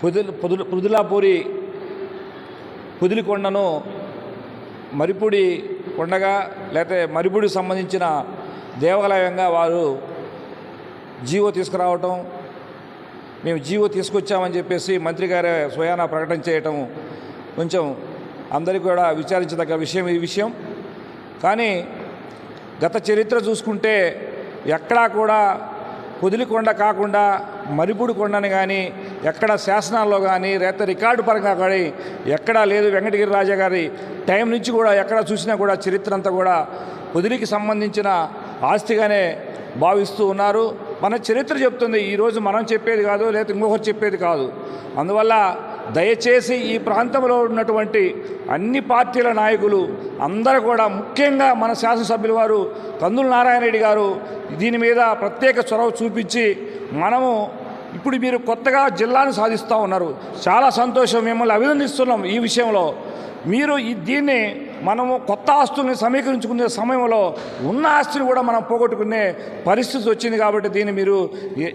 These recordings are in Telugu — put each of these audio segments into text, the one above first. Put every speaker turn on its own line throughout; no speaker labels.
పుదుల పుదుల పుదులాపూరి పుదిలికొండను మరిపూడి కొండగా లేకపోతే మరిపూడికి సంబంధించిన దేవాలయంగా వారు జీవో తీసుకురావటం మేము జీవో తీసుకొచ్చామని చెప్పేసి మంత్రి గారి స్వయాన ప్రకటన చేయటం కొంచెం అందరికీ కూడా విచారించదగ్గ విషయం ఈ విషయం. కానీ గత చరిత్ర చూసుకుంటే ఎక్కడా కూడా పొదిలికొండ కాకుండా మరిపుడి కొండని కానీ ఎక్కడ శాసనాల్లో కానీ లేకపోతే రికార్డు పరంగా కానీ ఎక్కడా లేదు వెంకటగిరి రాజా గారి టైం నుంచి కూడా ఎక్కడ చూసినా కూడా చరిత్ర అంతా కూడా పొదిలికి సంబంధించిన ఆస్తిగానే భావిస్తూ ఉన్నారు. మన చరిత్ర చెప్తుంది ఈరోజు మనం చెప్పేది కాదు లేకపోతే ఇంకొకరు చెప్పేది కాదు. అందువల్ల దయచేసి ఈ ప్రాంతంలో ఉన్నటువంటి అన్ని పార్టీల నాయకులు అందరూ కూడా ముఖ్యంగా మన శాసనసభ్యుల వారు కందుల నారాయణ రెడ్డి గారు దీని మీద ప్రత్యేక చొరవ చూపించి మనము ఇప్పుడు మీరు కొత్తగా జిల్లాను సాధిస్తూ ఉన్నారు. చాలా సంతోషం. మిమ్మల్ని అభినందిస్తున్నాం ఈ విషయంలో. మీరు ఈ దీన్ని మనము కొత్త ఆస్తుల్ని సమీకరించుకునే సమయంలో ఉన్న ఆస్తిని కూడా మనం పోగొట్టుకునే పరిస్థితి వచ్చింది కాబట్టి దీన్ని మీరు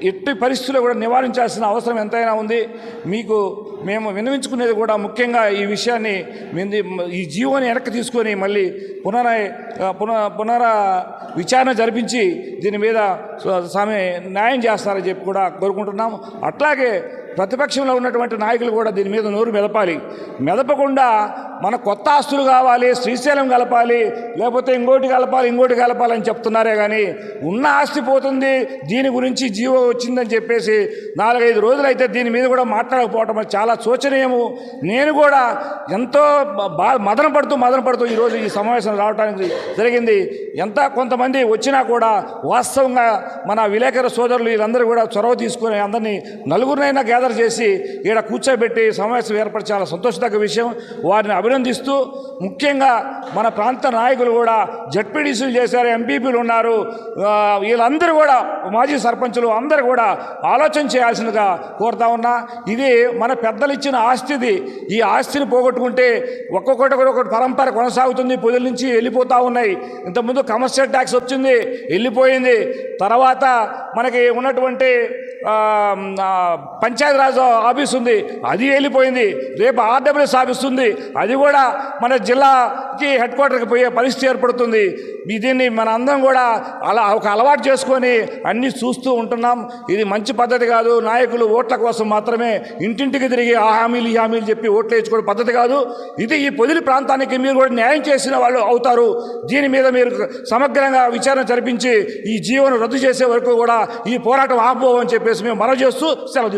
ఎట్టి పరిస్థితుల్లో కూడా నివారించాల్సిన అవసరం ఎంతైనా ఉంది. మీకు మేము విన్నవించుకునేది కూడా ముఖ్యంగా ఈ విషయాన్ని ఈ జీవోని వెనక్కి తీసుకొని మళ్ళీ పునర పునః పునర విచారణ జరిపించి దీని మీద స్వామి న్యాయం చేస్తారని చెప్పి కూడా కోరుకుంటున్నాం అట్లాగే ప్రతిపక్షంలో ఉన్నటువంటి నాయకులు కూడా దీని మీద నోరు మెదపాలి. మెదపకుండా మన కొత్త ఆస్తులు కావాలి శ్రీశైలం కలపాలి లేకపోతే ఇంకోటి కలపాలి ఇంకోటి కలపాలని చెప్తున్నారే కానీ ఉన్న ఆస్తి పోతుంది దీని గురించి జీవో వచ్చిందని చెప్పేసి నాలుగైదు రోజులైతే దీని మీద కూడా మాట్లాడకపోవటం చాలా శోచనీయము. నేను కూడా ఎంతో బా మదన పడుతూ మదన పడుతూ ఈరోజు ఈ సమావేశం రావడానికి జరిగింది. ఎంత కొంతమంది వచ్చినా కూడా వాస్తవంగా మన విలేకరు సోదరులు వీళ్ళందరూ కూడా చొరవ తీసుకుని అందరినీ నలుగురినైనా గ్యాదర్ చేసి ఈడ కూర్చోబెట్టి సమావేశం ఏర్పడి చాలా సంతోషదగ్గ విషయం. వారిని అభినందిస్తూ ముఖ్యంగా మన ప్రాంత నాయకులు కూడా జడ్పీడీసీలు చేశారు ఎంపీపీలు ఉన్నారు. వీళ్ళందరూ కూడా మాజీ సర్పంచులు అందరూ కూడా ఆలోచన చేయాల్సిందిగా కోరుతా ఉన్నా. ఇది మన పెద్దలు ఇచ్చిన ఆస్తిది. ఈ ఆస్తిని పోగొట్టుకుంటే ఒక్కొక్కటి ఒకటి పరంపర కొనసాగుతుంది. పొదుల నుంచి వెళ్ళిపోతూ ఉన్నాయి. ఇంతకుముందు కమర్షియల్ ట్యాక్స్ వచ్చింది వెళ్ళిపోయింది. తర్వాత మనకి ఉన్నటువంటి పంచాయతీరాజ్ ఆఫీస్ ఉంది. అది వెళ్ళిపోయింది రేపు ఆర్డబ్ల్యూఎస్ ఆఫీస్ ఉంది. అది కూడా మన జిల్లా పార్టీ హెడ్ క్వార్టర్కి పోయే పరిస్థితి ఏర్పడుతుంది. దీన్ని మన అందరం కూడా అలా ఒక అలవాటు చేసుకొని అన్నీ చూస్తూ ఉంటున్నాం. ఇది మంచి పద్ధతి కాదు. నాయకులు ఓట్ల కోసం మాత్రమే ఇంటింటికి తిరిగి ఆ హామీలు ఈ హామీలు చెప్పి ఓట్లు వేసుకోవడం పద్ధతి కాదు. ఇది ఈ పొదిలి ప్రాంతానికి మీరు కూడా న్యాయం చేసిన వాళ్ళు అవుతారు. దీని మీద మీరు సమగ్రంగా విచారణ జరిపించి ఈ జీవనం రద్దు చేసే వరకు కూడా ఈ పోరాటం ఆపుకోవని చెప్పేసి మేము మనం చేస్తూ సెలవు